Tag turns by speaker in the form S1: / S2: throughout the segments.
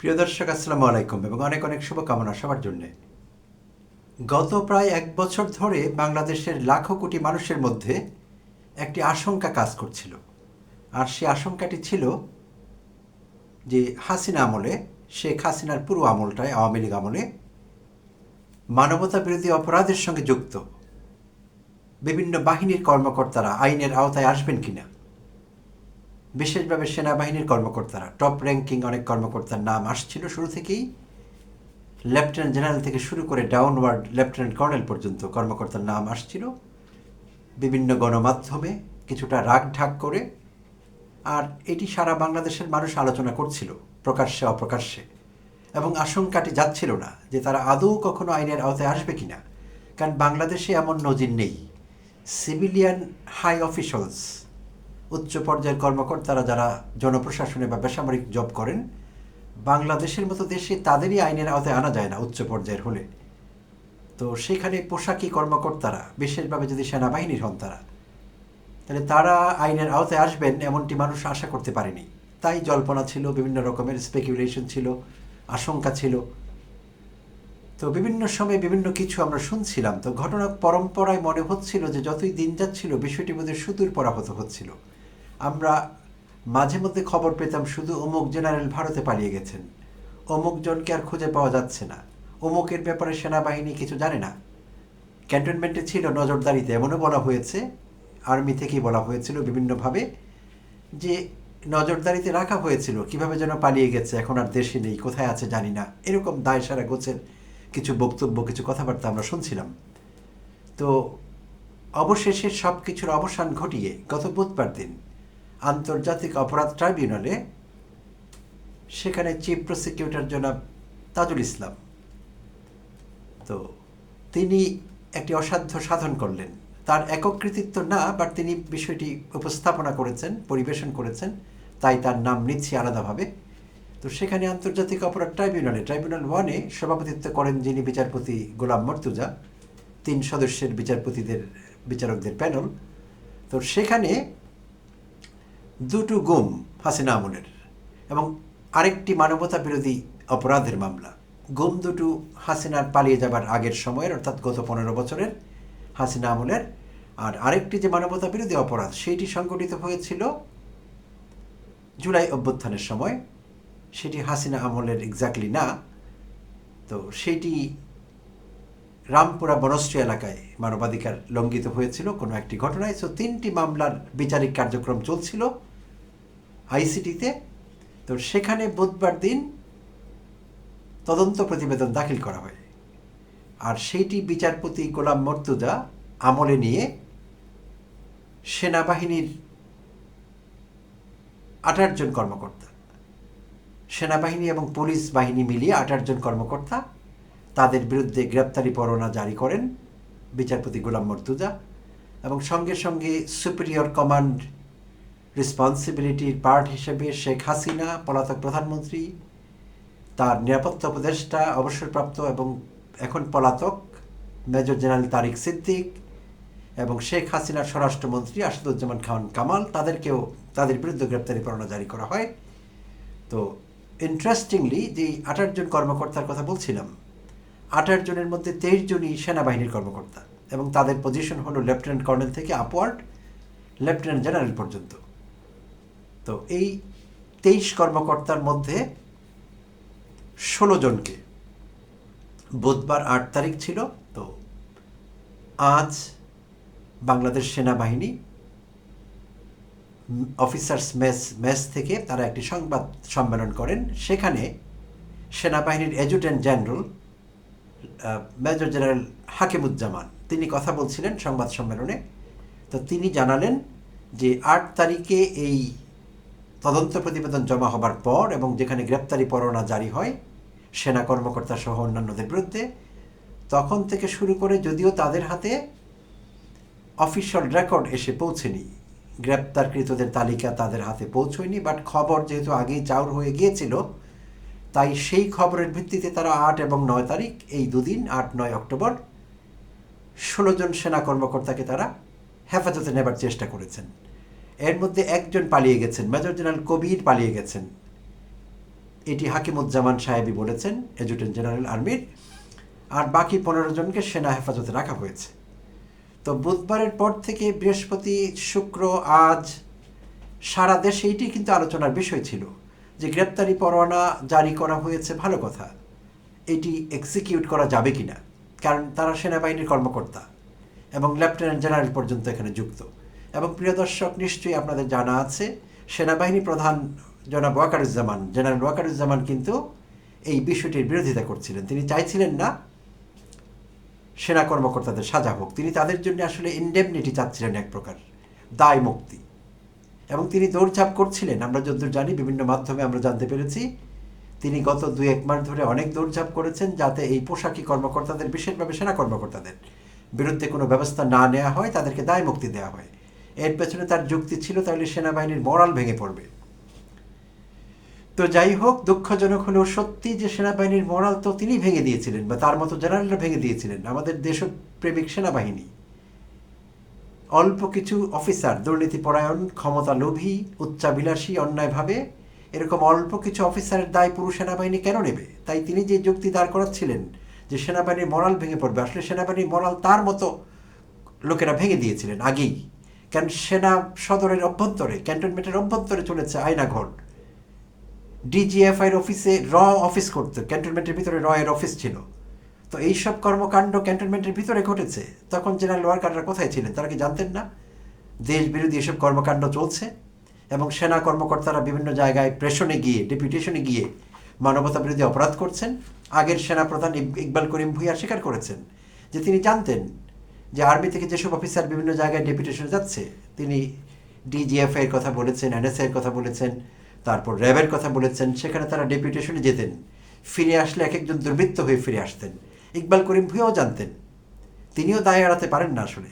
S1: প্রিয় দর্শক, আসসালামু আলাইকুম এবং অনেক অনেক শুভকামনা সবার জন্যে। গত প্রায় এক বছর ধরে বাংলাদেশের লাখো কোটি মানুষের মধ্যে একটি আশঙ্কা কাজ করছিল। আর সেই আশঙ্কাটি ছিল যে হাসিনা আমলে, শেখ হাসিনার পুরো আমলটায়, আওয়ামী লীগ আমলে মানবতা বিরোধী অপরাধের সঙ্গে যুক্ত বিভিন্ন বাহিনীর কর্মকর্তারা আইনের আওতায় আসবেন কিনা। বিশেষভাবে সেনাবাহিনীর কর্মকর্তারা। টপ র্যাঙ্কিং অনেক কর্মকর্তার নাম আসছিল শুরু থেকেই। লেফটেন্যান্ট জেনারেল থেকে শুরু করে ডাউনওয়ার্ড লেফটেন্যান্ট কর্নেল পর্যন্ত কর্মকর্তার নাম আসছিল। বিভিন্ন গণমাধ্যমে কিছুটা রাগ ঢাক করে। আর এটি সারা বাংলাদেশের মানুষ আলোচনা করছিল, প্রকাশ্যে অপ্রকাশ্যে। এবং আশঙ্কাটি যাচ্ছিল না যে তারা আদৌ কখনো আইনের আওতায় আসবে কিনা। কারণ বাংলাদেশে এমন নজির নেই। সিভিলিয়ান হাই অফিসিয়ালস উচ্চ পর্যায়ের কর্মকর্তারা যারা জনপ্রশাসনে বা বেসামরিক জব করেন, বাংলাদেশের মতো দেশে তাদেরই আইনের আওতায় আনা যায় না উচ্চ পর্যায়ের হলে। তো সেখানে পোশাকি কর্মকর্তারা, বিশেষভাবে যদি সেনাবাহিনীর হন তারা, তাহলে তারা আইনের আওতায় আসবেন এমনটি মানুষ আশা করতে পারেনি। তাই জল্পনা ছিল, বিভিন্ন রকমের স্পেকুলেশন ছিল, আশঙ্কা ছিল। তো বিভিন্ন সময়ে বিভিন্ন কিছু আমরা শুনছিলাম। তো ঘটনা পরম্পরায় মনে হচ্ছিল যে যতই দিন যাচ্ছিল বিষয়টি বোধহয় সুদূর পরাহত হচ্ছিল। আমরা মাঝে মধ্যে খবর পেতাম শুধু অমুক জেনারেল ভারতে পালিয়ে গেছেন। অমুক জনকে আর খুঁজে পাওয়া যাচ্ছে না। অমুকের ব্যাপারে সেনাবাহিনী কিছু জানে না। ক্যান্টনমেন্টে ছিল নজরদারিতে, এমনও বলা হয়েছে, আর্মি থেকেই বলা হয়েছিল বিভিন্নভাবে, যে নজরদারিতে রাখা হয়েছিল, কীভাবে যেন পালিয়ে গেছে, এখন আর দেশে নেই, কোথায় আছে জানি না। এরকম দায় সারা গোছের কিছু বক্তব্য, কিছু কথাবার্তা আমরা শুনছিলাম। তো অবশেষে সব কিছুর অবসান ঘটিয়ে গত বুধবার দিন আন্তর্জাতিক অপরাধ ট্রাইব্যুনালে, সেখানে চিফ প্রসিকিউটর জনাব তাজুল ইসলাম। তো তিনি একটি অসাধ্য সাধন করলেন। তার একক কৃতিত্ব না, বাট তিনি বিষয়টি উপস্থাপনা করেছেন, পরিবেশন করেছেন, তাই তার নাম নিচ্ছি আলাদাভাবে। তো সেখানে আন্তর্জাতিক অপরাধ ট্রাইব্যুনালে, ট্রাইব্যুনাল ওয়ানে সভাপতিত্ব করেন যিনি বিচারপতি গোলাম মর্তুজা, তিন সদস্যের বিচারপতিদের, বিচারকদের প্যানেল। তো সেখানে দুটো গুম হাসিনা আমলের এবং আরেকটি মানবতা বিরোধী অপরাধের মামলা। গুম দুটো হাসিনার পালিয়ে যাবার আগের সময়ের, অর্থাৎ গত পনেরো বছরের হাসিনা আমলের। আর আরেকটি যে মানবতা বিরোধী অপরাধ সেইটি সংগঠিত হয়েছিল জুলাই অভ্যুত্থানের সময়। সেটি হাসিনা আমলের এক্স্যাক্টলি না। তো সেটি রামপুরা বনশ্রী এলাকায় মানবাধিকার লঙ্ঘিত হয়েছিল কোনো একটি ঘটনায়। সো তিনটি মামলার বিচারিক কার্যক্রম চলছিল। আইসিটিতে। তো সেখানে বুধবার দিন তদন্ত প্রতিবেদন দাখিল করা হয়। আর সেইটি বিচারপতি গোলাম মর্তুজা আমলে নিয়ে সেনাবাহিনীর আঠাশ জন কর্মকর্তা, সেনাবাহিনী এবং পুলিশ বাহিনী মিলিয়ে আঠাশ জন কর্মকর্তা তাদের বিরুদ্ধে গ্রেপ্তারি পরোয়ানা জারি করেন বিচারপতি গোলাম মর্তুজা এবং সঙ্গে সঙ্গে সুপিরিয়র কমান্ড রেসপন্সিবিলিটির পার্ট হিসেবে শেখ হাসিনা, পলাতক প্রধানমন্ত্রী, তার নিরাপত্তা উপদেষ্টা, অবসরপ্রাপ্ত এবং এখন পলাতক মেজর জেনারেল তারিক সিদ্দিক এবং শেখ হাসিনার স্বরাষ্ট্রমন্ত্রী আসাদুজ্জামান খান কামাল, তাদেরকেও, তাদের বিরুদ্ধে গ্রেপ্তারি পরোয়ানা জারি করা হয়। তো ইন্টারেস্টিংলি যে আঠাশ জন কর্মকর্তার কথা বলছিলাম আঠাশ জনের মধ্যে তেইশ জনই সেনাবাহিনীর কর্মকর্তা এবং তাদের পজিশন হলো লেফটেন্যান্ট কর্নেল থেকে আপওয়ার্ড লেফটেন্যান্ট জেনারেল পর্যন্ত। তো এই তেইশ কর্মকর্তার মধ্যে ষোলো জনকে বুধবার আট তারিখ ছিল, তো আজ বাংলাদেশ সেনাবাহিনী অফিসার্স মেস মেস থেকে তারা একটি সংবাদ সম্মেলন করেন। সেখানে সেনাবাহিনীর adjutant general major general Hakimuzzaman, তিনি কথা বলছিলেন সংবাদ সম্মেলনে। তো তিনি জানালেন যে আট তারিখে এই তদন্ত প্রতিবেদন জমা হবার পর এবং যেখানে গ্রেপ্তারি পরোয়ানা জারি হয়, সেনা কর্মকর্তা সহ অন্যান্যদের বিরুদ্ধে, তখন থেকে শুরু করে যদিও তাদের হাতে অফিসিয়াল রেকর্ড এসে পৌঁছেনি। গ্রেপ্তারকৃতদের তালিকা তাদের হাতে পৌঁছয়নি, বাট খবর যেহেতু আগেই চাউর হয়ে গিয়েছিল, তাই সেই খবরের ভিত্তিতে তারা আট এবং নয় তারিখ, এই দুদিন, আট, নয় অক্টোবর, ষোলো জন সেনা কর্মকর্তাকে তারা হেফাজতে নেবার চেষ্টা করেছেন। এর মধ্যে একজন পালিয়ে গেছেন, মেজর জেনারেল কবির পালিয়ে গেছেন। এটি হাকিমুজ্জামান সাহেবই বলেছেন এজুটেন্ট জেনারেল আর্মির। আর বাকি পনেরো জনকে সেনা হেফাজতে রাখা হয়েছে। তো বুধবারের পর থেকে বৃহস্পতি, শুক্র, আজ, সারা দেশে এটি কিন্তু আলোচনার বিষয় ছিল যে গ্রেপ্তারি পরোয়ানা জারি করা হয়েছে, ভালো কথা। এটি এক্সিকিউট করা যাবে কিনা? কারণ তারা সেনাবাহিনীর কর্মকর্তা এবং লেফটেন্যান্ট জেনারেল পর্যন্ত এখানে যুক্ত। এবং প্রিয় দর্শক, নিশ্চয়ই আপনাদের জানা আছে, সেনাবাহিনী প্রধান জনাব ওয়াকারুজ্জামান, জেনারেল ওয়াকারুজ্জামান কিন্তু এই বিষয়টির বিরোধিতা করছিলেন। তিনি চাইছিলেন না সেনা কর্মকর্তাদের সাজা হোক। তিনি তাদের জন্য আসলে ইন্ডেমনিটি চাচ্ছিলেন এক প্রকার, দায় মুক্তি। এবং তিনি দৌড়ঝাঁপ করছিলেন। আমরা যতদূর জানি, বিভিন্ন মাধ্যমে আমরা জানতে পেরেছি, তিনি গত দুই এক মাস ধরে অনেক দৌড়ঝাঁপ করেছেন যাতে এই পোশাকি কর্মকর্তাদের, বিশেষভাবে সেনা কর্মকর্তাদের বিরুদ্ধে কোনো ব্যবস্থা না নেওয়া হয়, তাদেরকে দায় মুক্তি দেওয়া হয়। এর পেছনে তার যুক্তি ছিল, তাহলে সেনাবাহিনীর মরাল ভেঙে পড়বে। তো যাই হোক, দুঃখজনক হলেও সত্যি যে সেনাবাহিনীর মরাল তো তিনি ভেঙে দিয়েছিলেন, বা তার মতো জেনারেলরা ভেঙে দিয়েছিলেন, আমাদের দেশপ্রেমিক সেনাবাহিনী। অল্প কিছু অফিসার, দুর্নীতিপরায়ণ, ক্ষমতা লোভী, উচ্চাভিলাষী, অন্যায়ভাবে, এরকম অল্প কিছু অফিসারের দায় পুরো সেনাবাহিনী কেন নেবে? তাই তিনি যে যুক্তি দাঁড় করাচ্ছিলেন, যে সেনাবাহিনীর মরাল ভেঙে পড়বে, আসলে সেনাবাহিনীর মরাল তার মতো লোকেরা ভেঙে দিয়েছিলেন আগেই। কারণ সেনা সদরের অভ্যন্তরে, ক্যান্টনমেন্টের অভ্যন্তরে চলেছে আয়নাঘর। ডিজিএফআইয়ের অফিসে র অফিস করতো, ক্যান্টনমেন্টের ভিতরে র এর অফিস ছিল। তো এইসব কর্মকাণ্ড ক্যান্টনমেন্টের ভিতরে ঘটেছে। তখন জেনারেল ওয়ার্কাররা কোথায় ছিলেন, তারা কি জানতেন না? দেশ বিরোধী এসব কর্মকাণ্ড চলছে এবং সেনা কর্মকর্তারা বিভিন্ন জায়গায় প্রেশনে গিয়ে, ডেপুটেশনে গিয়ে মানবতা বিরোধী অপরাধ করছেন। আগের সেনাপ্রধান ইক- ইকবাল করিম ভুইয়া স্বীকার করেছেন যে তিনি জানতেন যে আর্মি থেকে যেসব অফিসার বিভিন্ন জায়গায় ডেপুটেশনে যাচ্ছে, তিনি ডিজিএফআই এর কথা বলেছেন এনএসআই এর কথা বলেছেন, তারপর র্যাবের কথা বলেছেন, সেখানে তারা ডেপুটেশনে যেতেন। ফিরে আসলে এক একজন দুর্বৃত্ত হয়ে ফিরে আসতেন। ইকবাল করিম ভুঁইয়াও জানতেন। তিনিও দায় এড়াতে পারেন না আসলে।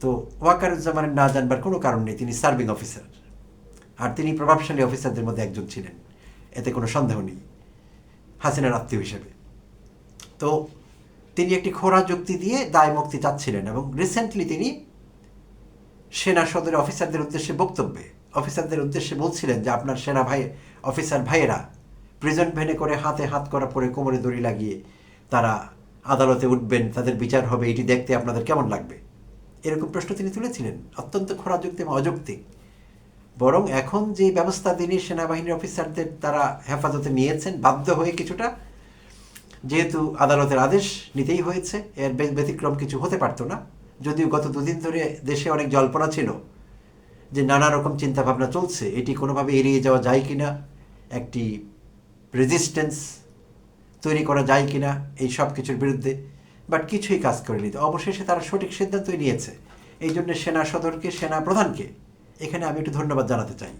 S1: তো ওয়াকারুজ্জামানের না জানবার কোনো কারণ নেই, তিনি সার্ভিং অফিসার। আর তিনি প্রভাবশালী অফিসারদের মধ্যে একজন ছিলেন। এতে কোনো সন্দেহ নেই, হাসিনার আত্মীয় হিসেবে। তো তিনি একটি খোরা যুক্তি দিয়ে দায় মুক্তি চাচ্ছিলেন এবং রিসেন্টলি তিনি সেনা সদরের অফিসারদের উদ্দেশ্যে বক্তব্যে অফিসারদের উদ্দেশ্যে বলছিলেন যে আপনার সেনা ভাই অফিসার ভাইয়েরা প্রিজন ভ্যানে করে হাতে হাত করা পরে কোমরে দড়ি লাগিয়ে তারা আদালতে উঠবেন, তাদের বিচার হবে, এটি দেখতে আপনাদের কেমন লাগবে? এরকম প্রশ্ন তিনি তুলেছিলেন, অত্যন্ত খোরা যুক্তি এবং অযৌক্তিক। বরং এখন যে ব্যবস্থা তিনি সেনাবাহিনীর অফিসারদের তারা হেফাজতে নিয়েছেন, বাধ্য হয়ে কিছুটা যেহেতু আদালতের আদেশ নিতেই হয়েছে, এর ব্যতিক্রম কিছু হতে পারতো না। যদিও গত দুদিন ধরে দেশে অনেক জল্পনা ছিল যে নানা রকম চিন্তাভাবনা চলছে, এটি কোনোভাবে এড়িয়ে যাওয়া যায় কিনা, একটি রেজিস্ট্যান্স তৈরি করা যায় কিনা, এই সব কিছুর বিরুদ্ধে বাট কিছুই কাজ করেনি। তো অবশেষে তারা সঠিক সিদ্ধান্তই নিয়েছে। এই জন্য সেনা সদরকে, সেনা প্রধানকে, এখানে আমি একটু ধন্যবাদ জানাতে চাই।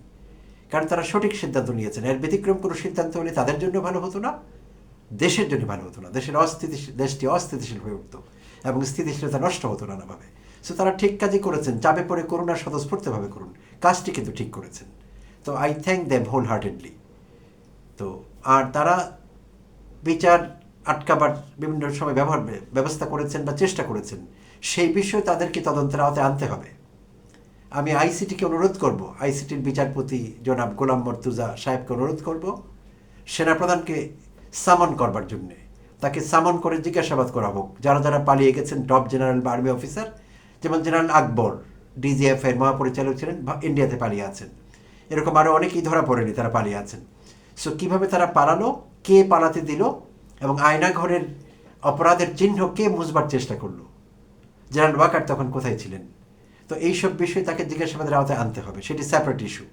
S1: কারণ তারা সঠিক সিদ্ধান্ত নিয়েছেন। এর ব্যতিক্রম কোনো সিদ্ধান্ত হলে তাদের জন্য ভালো হতো না। দেশের জন্য ভালো হতো না। দেশের অস্থিতিশীল, দেশটি অস্থিতিশীল হয়ে উঠতো এবং স্থিতিশীলতা নষ্ট হতো নানাভাবে। সো তারা ঠিক কাজই করেছেন। চাপে পড়ে করুন আর স্বতঃস্ফূর্তভাবে করুন। কাজটি কিন্তু ঠিক করেছেন। তো I thank them wholeheartedly তো আর তারা বিচার আটকাবার বিভিন্ন সময় ব্যবহার, ব্যবস্থা করেছেন বা চেষ্টা করেছেন, সেই বিষয়ে তাদেরকে তদন্তের আওতায় আনতে হবে। আমি আইসিটিকে অনুরোধ করব। আইসিটির বিচারপতি জনাব গোলাম মর্তুজা সাহেবকে অনুরোধ করব। সেনাপ্রধানকে সামন করবার জন্যে। তাকে সামন করে জিজ্ঞাসাবাদ করা হোক। যারা যারা পালিয়ে গেছেন টপ জেনারেল বা আর্মি অফিসার যেমন জেনারেল আকবর ডিজিএফ এর মহাপরিচালক ছিলেন ইন্ডিয়াতে পালিয়ে আছেন। এরকম আরও অনেকেই ধরা পড়েনি তারা পালিয়ে আছেন। সো কীভাবে তারা পালালো? কে পালাতে দিল? এবং আয়নাঘরের অপরাধের চিহ্ন কে মুছবার চেষ্টা করল? জেনারেল ওয়াকার তখন কোথায় ছিলেন? তো এইসব বিষয়ে তাকে জিজ্ঞাসাবাদের আওতায় আনতে হবে। সেটি সেপারেট ইস্যু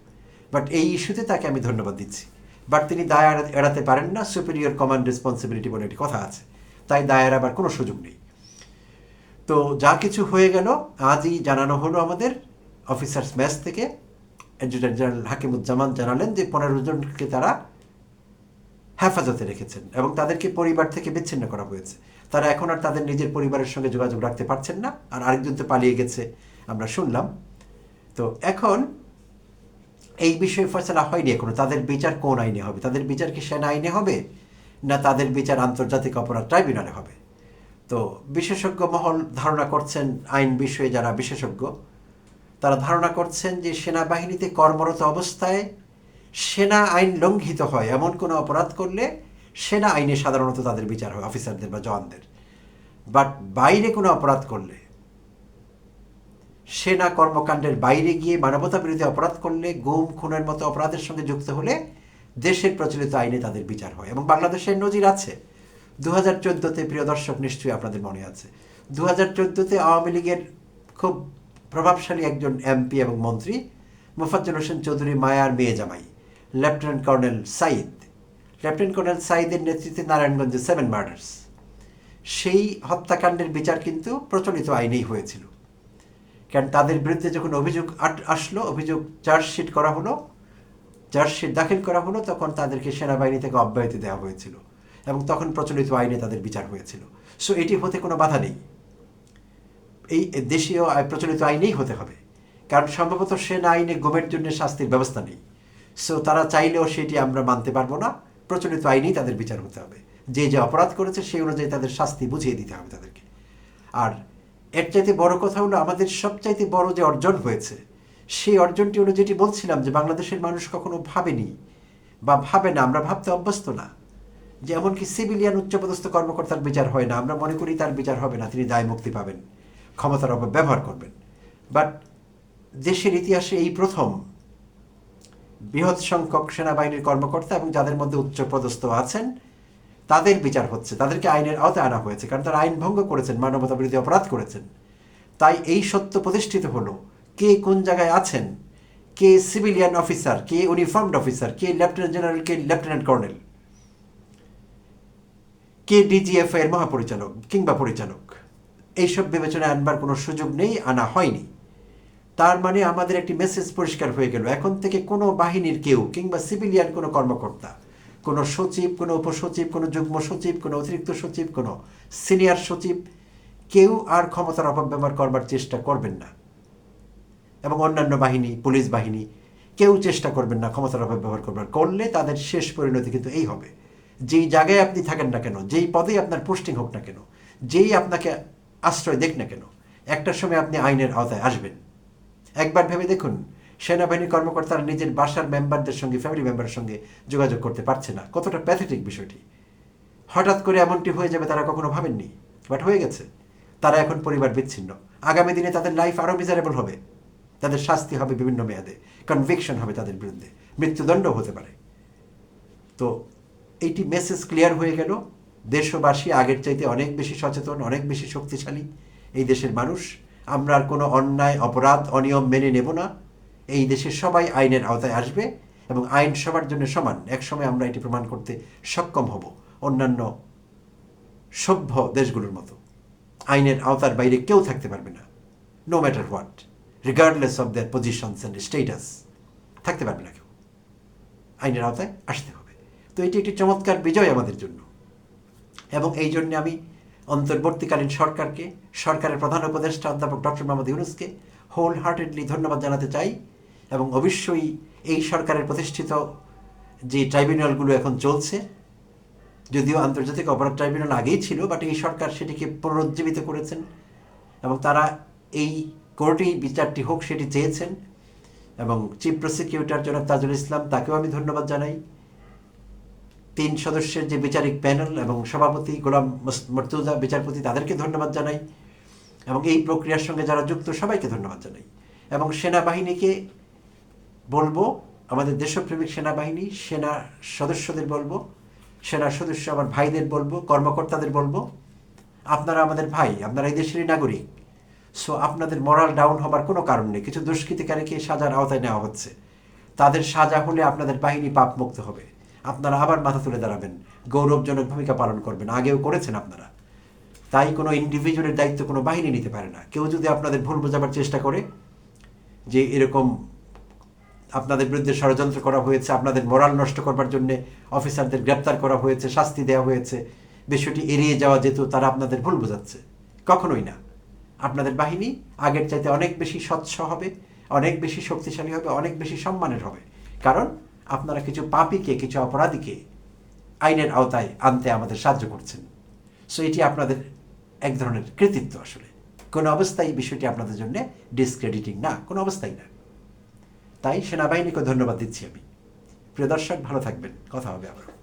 S1: বাট এই ইস্যুতে তাকে আমি ধন্যবাদ দিচ্ছি। বাট তিনি দায় এড়াতে পারেন না সুপিরিয়র কমান্ড রেসপন্সিবিলিটি বলে একটি কথা আছে। তাই দায় এড়াবার কোনো সুযোগ নেই। তো যা কিছু হয়ে গেল, আজই জানানো হলো আমাদের অফিসার্স ম্যাচ থেকে। অ্যাডজুটেন্ট জেনারেল হাকিমুজ্জামান জানালেন যে পনেরো জনকে তারা হেফাজতে রেখেছেন এবং তাদেরকে পরিবার থেকে বিচ্ছিন্ন করা হয়েছে। তারা এখন আর তাদের নিজের পরিবারের সঙ্গে যোগাযোগ রাখতে পারছেন না। আর আরেকজন তো পালিয়ে গেছে, আমরা শুনলাম। তো এখন এই বিষয়ে ফয়সলা হয়নি এখনও। তাদের বিচার কোন আইনে হবে? তাদের বিচার কি সেনা আইনে হবে? না তাদের বিচার আন্তর্জাতিক অপরাধ ট্রাইব্যুনালে হবে? তো বিশেষজ্ঞ মহল ধারণা করছেন আইন বিষয়ে যারা বিশেষজ্ঞ, তারা ধারণা করছেন যে সেনাবাহিনীতে কর্মরত অবস্থায় সেনা আইন লঙ্ঘিত হয়। এমন কোনো অপরাধ করলে সেনা আইনে সাধারণত তাদের বিচার হয়, অফিসারদের বা জওয়ানদের। বাট বাইরে কোনো অপরাধ করলে সেনা কর্মকাণ্ডের বাইরে গিয়ে মানবতা বিরোধী অপরাধ করলে গুম, খুনের মতো অপরাধের সঙ্গে যুক্ত হলে দেশের প্রচলিত আইনে তাদের বিচার হয় এবং বাংলাদেশের নজির আছে। দু হাজার চোদ্দোতে, প্রিয় দর্শক, নিশ্চয়ই আপনাদের মনে আছে। দু হাজার চোদ্দোতে আওয়ামী লীগের খুব প্রভাবশালী একজন এমপি এবং মন্ত্রী মোফাজ্জল হোসেন চৌধুরী মায়ার মেয়ে জামাই, lieutenant colonel Sayeed. Lieutenant colonel সাইদের নেতৃত্বে নারায়ণগঞ্জে সেভেন মার্ডার্স। সেই হত্যাকাণ্ডের বিচার কিন্তু প্রচলিত আইনেই হয়েছিল। কারণ তাদের বিরুদ্ধে যখন অভিযোগ আসলো, অভিযোগ চার্জশিট করা হলো, চার্জশিট দাখিল করা হলো, তখন তাদেরকে সেনাবাহিনী থেকে অব্যাহতি দেওয়া হয়েছিল এবং তখন প্রচলিত আইনে তাদের বিচার হয়েছিল। সো এটি হতে কোনো বাধা নেই। এই দেশীয় প্রচলিত আইনেই হতে হবে। কারণ সম্ভবত সেনা আইনে গুমের জন্য শাস্তির ব্যবস্থা নেই। সো তারা চাইলেও সেটি আমরা মানতে পারব না। প্রচলিত আইনেই তাদের বিচার হতে হবে। যে যে অপরাধ করেছে, সেই অনুযায়ী তাদের শাস্তি বুঝিয়ে দিতে হবে তাদেরকে। আর এর চাইতে বড় কথা হলো আমাদের সবচাইতে বড় যে অর্জন হয়েছে, সেই অর্জনটি হলো যেটি বলছিলাম যে বাংলাদেশের মানুষ কখনো ভাবেনি বা ভাবে না, আমরা ভাবতে অভ্যস্ত না। যে এমনকি সিভিলিয়ান উচ্চপদস্থ কর্মকর্তার বিচার হয় না, আমরা মনে করি তার বিচার হবে না, তিনি দায় মুক্তি পাবেন, ক্ষমতার অপব্যবহার করবেন। বাট দেশের ইতিহাসে এই প্রথম বৃহৎ সংখ্যক সেনাবাহিনীর কর্মকর্তা এবং যাদের মধ্যে উচ্চপদস্থ আছেন তাদের বিচার হচ্ছে, তাদেরকে আইনের আওতায় আনা হয়েছে, কারণ তারা আইন ভঙ্গ করেছেন মানবতা বিরোধী অপরাধ করেছেন। তাই এই সত্য প্রতিষ্ঠিত হলো, কে কোন জায়গায় আছেন, কে সিভিলিয়ান অফিসার কে ইউনিফর্মড অফিসার কে লেফটেন্যান্ট জেনারেল কে লেফটেন্যান্ট কর্নেল কে ডিজিএফ এর মহাপরিচালক কিংবা পরিচালক। এইসব বিবেচনায় আনবার কোনো সুযোগ নেই, আনা হয়নি। তার মানে আমাদের একটি মেসেজ পরিষ্কার হয়ে গেল, এখন থেকে কোনো বাহিনীর কেউ কিংবা সিভিলিয়ান কোনো কর্মকর্তা কোনো সচিব, কোনো উপসচিব, কোনো যুগ্ম সচিব, কোনো অতিরিক্ত সচিব, কোনো সিনিয়র সচিব, কেউ আর ক্ষমতার অপব্যবহার করবার চেষ্টা করবেন না। এবং অন্যান্য বাহিনী, পুলিশ বাহিনী, কেউ চেষ্টা করবেন না ক্ষমতার অপব্যবহার করবার। করলে তাদের শেষ পরিণতি কিন্তু এই হবে। যেই জায়গায় আপনি থাকেন না কেন, যেই পদেই আপনার পোস্টিং হোক না কেন, যেই আপনাকে আশ্রয় দেখ না কেন একটার সময় আপনি আইনের আওতায় আসবেন। একবার ভেবে দেখুন সেনাবাহিনীর কর্মকর্তারা নিজের বাসার মেম্বারদের সঙ্গে ফ্যামিলি মেম্বারের সঙ্গে যোগাযোগ করতে পারছে না। কতটা প্যাথেটিক বিষয়টি। হঠাৎ করে এমনটি হয়ে যাবে তারা কখনো ভাবেননি বাট হয়ে গেছে। তারা এখন পরিবার বিচ্ছিন্ন। আগামী দিনে তাদের লাইফ আরও মিজারেবল হবে। তাদের শাস্তি হবে বিভিন্ন মেয়াদে। কনভিকশন হবে তাদের বিরুদ্ধে। মৃত্যুদণ্ড হতে পারে। তো এইটি মেসেজ ক্লিয়ার হয়ে গেল। দেশবাসী আগের চাইতে অনেক বেশি সচেতন, অনেক বেশি শক্তিশালী। এই দেশের মানুষ। আমরা আর কোনো অন্যায়, অপরাধ, অনিয়ম মেনে নেব না। এই দেশের সবাই আইনের আওতায় আসবে এবং আইন সবার জন্য সমান। একসময় আমরা এটি প্রমাণ করতে সক্ষম হব অন্যান্য সভ্য দেশগুলোর মতো। আইনের আওতার বাইরে কেউ থাকতে পারবে না no matter what regardless of their positions and status থাকতে পারবে না কেউ। আইনের আওতায় আসতে হবে। তো এটি একটি চমৎকার বিজয় আমাদের জন্য। এবং এই জন্য আমি অন্তর্বর্তীকালীন সরকারকে, সরকারের প্রধান উপদেষ্টা অধ্যাপক ডক্টর মোহাম্মদ ইউনুসকে হোল হার্টেডলি ধন্যবাদ জানাতে চাই। এবং অবশ্যই এই সরকারের প্রতিষ্ঠিত যে ট্রাইব্যুনালগুলো এখন চলছে, যদিও আন্তর্জাতিক অপরাধ ট্রাইব্যুনাল আগেই ছিল বাট এই সরকার সেটিকে পুনরুজ্জীবিত করেছেন এবং তারা এই কোর্টেই বিচারটি হোক সেটি চেয়েছেন এবং চিফ প্রসিকিউটর জনাব তাজুল ইসলাম, তাকেও আমি ধন্যবাদ জানাই। তিন সদস্যের যে বিচারিক প্যানেল এবং সভাপতি গোলাম মর্তুজা বিচারপতি, তাদেরকে ধন্যবাদ জানাই এবং এই প্রক্রিয়ার সঙ্গে যারা যুক্ত, সবাইকে ধন্যবাদ জানাই এবং সেনাবাহিনীকে বলব, আমাদের দেশপ্রেমিক সেনাবাহিনী, সেনা সদস্যদের বলব, সেনা সদস্য আমার ভাইদের বলব, কর্মকর্তাদের বলব। আপনারা আমাদের ভাই, আপনারা এই দেশেরই নাগরিক। সো আপনাদের মরাল ডাউন হবার কোনো কারণ নেই। কিছু দুষ্কৃতিকারীকে সাজার আওতায় নেওয়া হচ্ছে। তাদের সাজা হলে আপনাদের বাহিনী পাপ মুক্ত হবে। আপনারা আবার মাথা তুলে দাঁড়াবেন। গৌরবজনক ভূমিকা পালন করবেন। আগেও করেছেন আপনারা। তাই কোনো ইন্ডিভিজুয়ালের দায়িত্ব কোনো বাহিনী নিতে পারে না। কেউ যদি আপনাদের ভুল বোঝাবার চেষ্টা করে যে এরকম আপনাদের বিরুদ্ধে ষড়যন্ত্র করা হয়েছে, আপনাদের মোরাল নষ্ট করবার জন্য অফিসারদের গ্রেপ্তার করা হয়েছে, শাস্তি দেওয়া হয়েছে। বিষয়টি এড়িয়ে যাওয়া যেত তারা আপনাদের ভুল বোঝাচ্ছে। কখনোই না। আপনাদের বাহিনী আগের চাইতে অনেক বেশি স্বচ্ছ হবে, অনেক বেশি শক্তিশালী হবে, অনেক বেশি সম্মানের হবে। কারণ আপনারা কিছু পাপিকে, কিছু অপরাধীকে আইনের আওতায় আনতে আমাদের সাহায্য করছেন। সো এটি আপনাদের এক ধরনের কৃতিত্ব আসলে। কোনো অবস্থায় বিষয়টি আপনাদের জন্য ডিসক্রেডিটিং না, কোনো অবস্থায় না। তাই সেনাবাহিনীকে ধন্যবাদ দিচ্ছি আমি। প্রিয় দর্শক ভালো থাকবেন। কথা হবে আবার